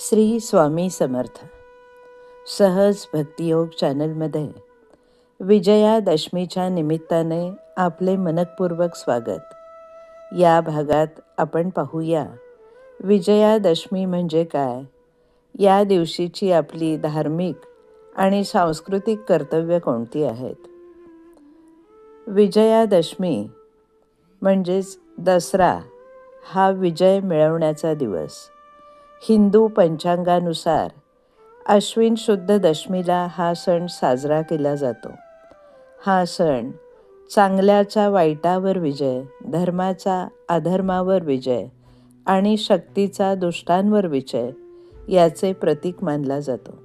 श्री स्वामी समर्थ. सहज भक्तियोग चॅनलमध्ये विजयादशमीच्या निमित्ताने आपले मनपूर्वक स्वागत. या भागात आपण पाहूया विजयादशमी म्हणजे काय? या दिवशीची आपली धार्मिक आणि सांस्कृतिक कर्तव्य कोणती आहेत? विजयादशमी म्हणजेच दसरा हा विजय मिळवण्याचा दिवस. हिंदू पंचांगानुसार अश्विन शुद्ध दशमीला हा सण साजरा केला जातो. हा सण चांगल्याचा वाईटावर विजय धर्माचा अधर्मावर विजय आणि शक्तीचा दुष्टांवर विजय याचे प्रतीक मानला जातो.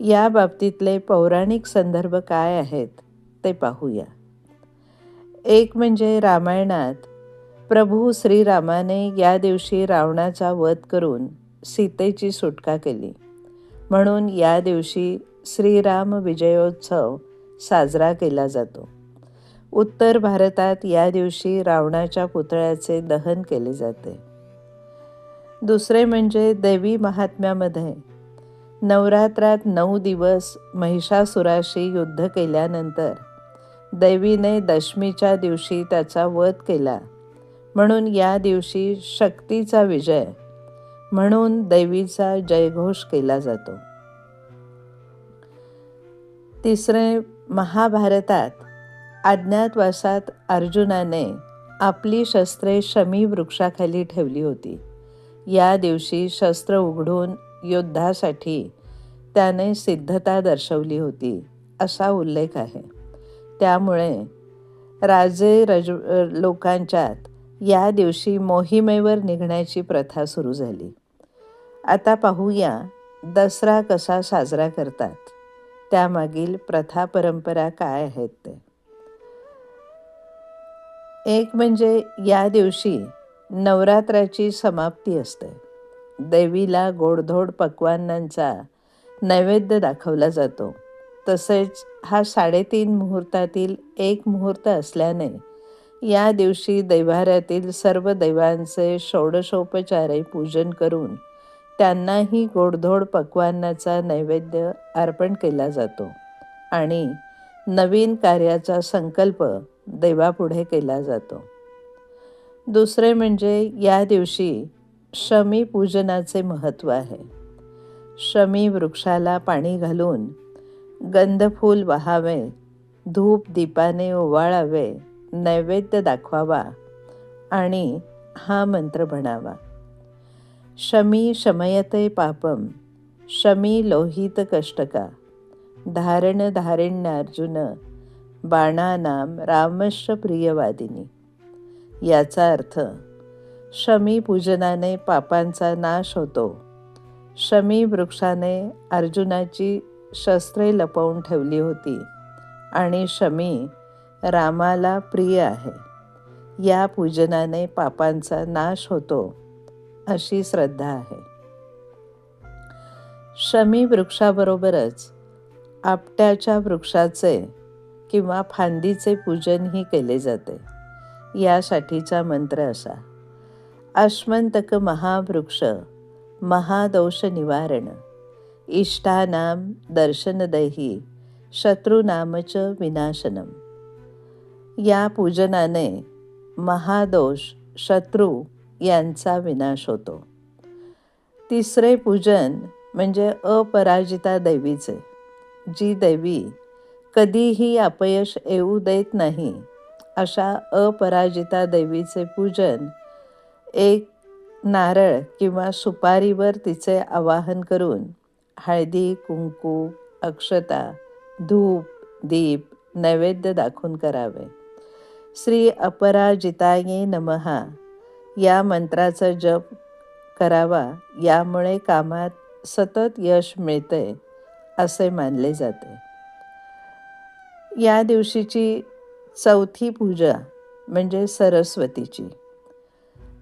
या बाबतीतले पौराणिक संदर्भ काय आहेत ते पाहूया. एक म्हणजे रामायणात प्रभू श्रीरामाने या दिवशी रावणाचा वध करून सीतेची सुटका केली. म्हणून या दिवशी श्रीराम विजयोत्सव साजरा केला जातो. उत्तर भारतात या दिवशी रावणाच्या पुतळ्याचे दहन केले जाते. दुसरे म्हणजे देवी महात्म्यामध्ये. नवरात्रात नऊ दिवस महिषासुराशी युद्ध केल्यानंतर देवीने दशमीच्या दिवशी त्याचा वध केला. म्हणून या दिवशी शक्तीचा विजय म्हणून देवीचा जयघोष केला जातो. तिसरे महाभारतात अज्ञातवासात अर्जुनाने आपली शस्त्रे शमी वृक्षाखाली ठेवली होती. या दिवशी शस्त्र उघडून युद्धासाठी त्याने सिद्धता दर्शवली होती असा उल्लेख आहे. त्यामुळे राजे रज लोकांच्यात या दिवशी मोहिमेवर निघण्याची प्रथा सुरू झाली. आता पाहूया दसरा कसा साजरा करतात. त्यामागील प्रथा परंपरा काय आहेत ते. एक म्हणजे या दिवशी नवरात्राची समाप्ती असते. देवीला गोडधोड पक्वानांचा नैवेद्य दाखवला जातो. तसेच हा साडेतीन मुहूर्तातील एक मुहूर्त असल्याने या दिवशी दैवाऱ्यातील सर्व दैवांचे षोडशोपचारे पूजन करून त्यांनाही गोडधोड पक्वान्नाचा नैवेद्य अर्पण केला जातो आणि नवीन कार्याचा संकल्प देवापुढे केला जातो. दुसरे म्हणजे या दिवशी शमी पूजनाचे महत्त्व आहे. शमी वृक्षाला पाणी घालून गंधफूल वहावे धूप दीपाने ओवाळावे नैवेद्य दाखवावा आणि हा मंत्र म्हणावा. शमी शमयते पापम शमी लोहित कष्टका धारण धारिण्यार्जुन बाणानाम रामश्च प्रियवादिनी. याचा अर्थ शमी पूजनाने पापांचा नाश होतो. शमी वृक्षाने अर्जुनाची शस्त्रे लपवून ठेवली होती आणि शमी रामाला प्रिय आहे. या पूजनाने पापांचा नाश होतो अशी श्रद्धा आहे. शमी वृक्षाबरोबरच आपट्याच्या वृक्षाचे किंवा फांदीचे पूजनही केले जाते. यासाठीचा मंत्र असा अश्मंतक महावृक्ष महादोष निवारण इष्टानाम दर्शनदही शत्रुनामच विनाशनम. या पूजनाने महादोष शत्रू यांचा विनाश होतो. तिसरे पूजन म्हणजे अपराजिता देवीचे जी देवी कधीही अपयश येऊ देत नाही अशा अपराजिता देवीचे पूजन एक नारळ किंवा सुपारीवर तिचे आवाहन करून हळदी कुंकू अक्षता धूप दीप नैवेद्य दाखवून करावे. श्री अपराजिताये नमहा या मंत्राचा जप करावा यामुळे कामात सतत यश मिळते असे मानले जाते. या दिवशीची चौथी पूजा म्हणजे सरस्वतीची.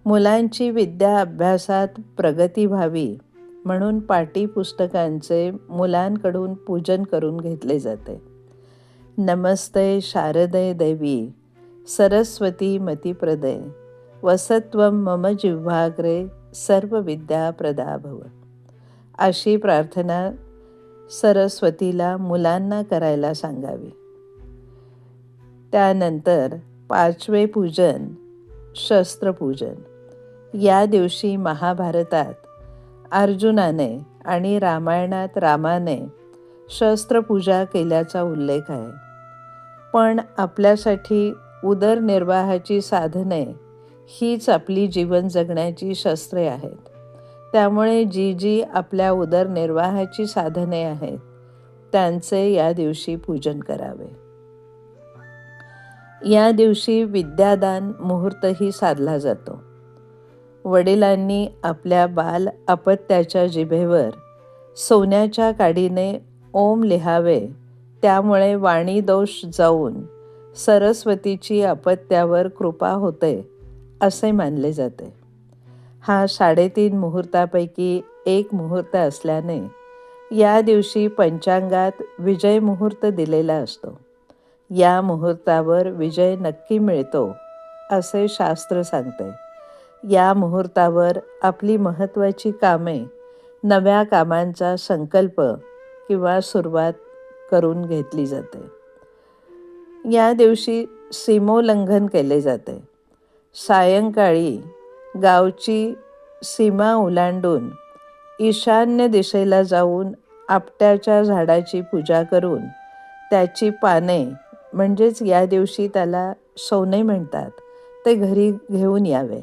मुलांची विद्या अभ्यासात प्रगती व्हावी म्हणून पाठीपुस्तकांचे मुलांकडून पूजन करून घेतले जाते. नमस्ते शारदे देवी. सरस्वती मतीप्रदय वसत्व मम जिव्हाग्रे सर्व विद्या प्रदा भव अशी प्रार्थना सरस्वतीला मुलांना करायला सांगावी। त्यानंतर पाचवे पूजन शस्त्रपूजन या दिवशी महाभारतात अर्जुनाने आणि रामायणात रामाने शस्त्रपूजा केल्याचा उल्लेख आहे. पण आपल्यासाठी उदरनिर्वाहाची साधने हीच आपली जीवन जगण्याची शस्त्रे आहेत. त्यामुळे जी जी आपल्या उदरनिर्वाहाची साधने आहेत त्यांचे या दिवशी पूजन करावे. या दिवशी विद्यादान मुहूर्तही साधला जातो. वडिलांनी आपल्या बाल अपत्याच्या जिभेवर सोन्याच्या काडीने ओम लिहावे त्यामुळे वाणी दोष जाऊन सरस्वतीची अपत्यावर कृपा होते असे मानले जाते. हा साडेतीन मुहूर्तापैकी एक मुहूर्त असल्याने या दिवशी पंचांगात विजय मुहूर्त दिलेला असतो. या मुहूर्तावर विजय नक्की मिळतो असे शास्त्र सांगते. या मुहूर्तावर आपली महत्त्वाची कामे नव्या कामांचा संकल्प किंवा सुरुवात करून घेतली जाते. या दिवशी सीमोल्लंघन केले जाते. सायंकाळी गावची सीमा ओलांडून ईशान्य दिशेला जाऊन आपट्याच्या झाडाची पूजा करून त्याची पाने म्हणजेच या दिवशी त्याला सोने म्हणतात ते घरी घेऊन यावे.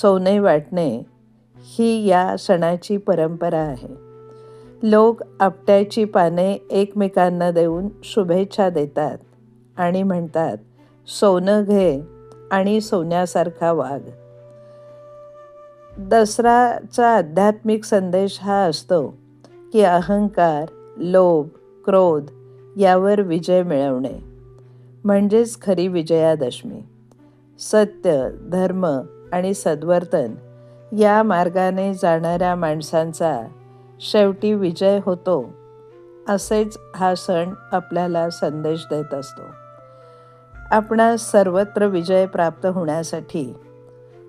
सोने वाटणे ही या सणाची परंपरा आहे. लोक आपट्याची पाने एकमेकांना देऊन शुभेच्छा देतात. आणि म्हणतात सोनं घे आणि सोन्यासारखा वाघ दसराचा आध्यात्मिक संदेश हा असतो की अहंकार लोभ क्रोध यावर विजय मिळवणे म्हणजेच खरी विजयादशमी. सत्य धर्म आणि सद्वर्तन या मार्गाने जाणाऱ्या माणसांचा शेवटी विजय होतो असेच हा सण आपल्याला संदेश देत असतो. आपणा सर्वत्र विजय प्राप्त होण्यासाठी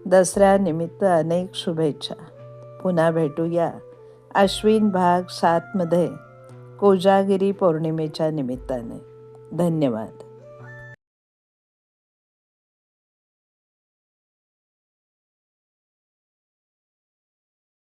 दसऱ्यानिमित्त अनेक शुभेच्छा. पुन्हा भेटूया अश्विन भाग सातमध्ये कोजागिरी पौर्णिमेच्या निमित्ताने. धन्यवाद.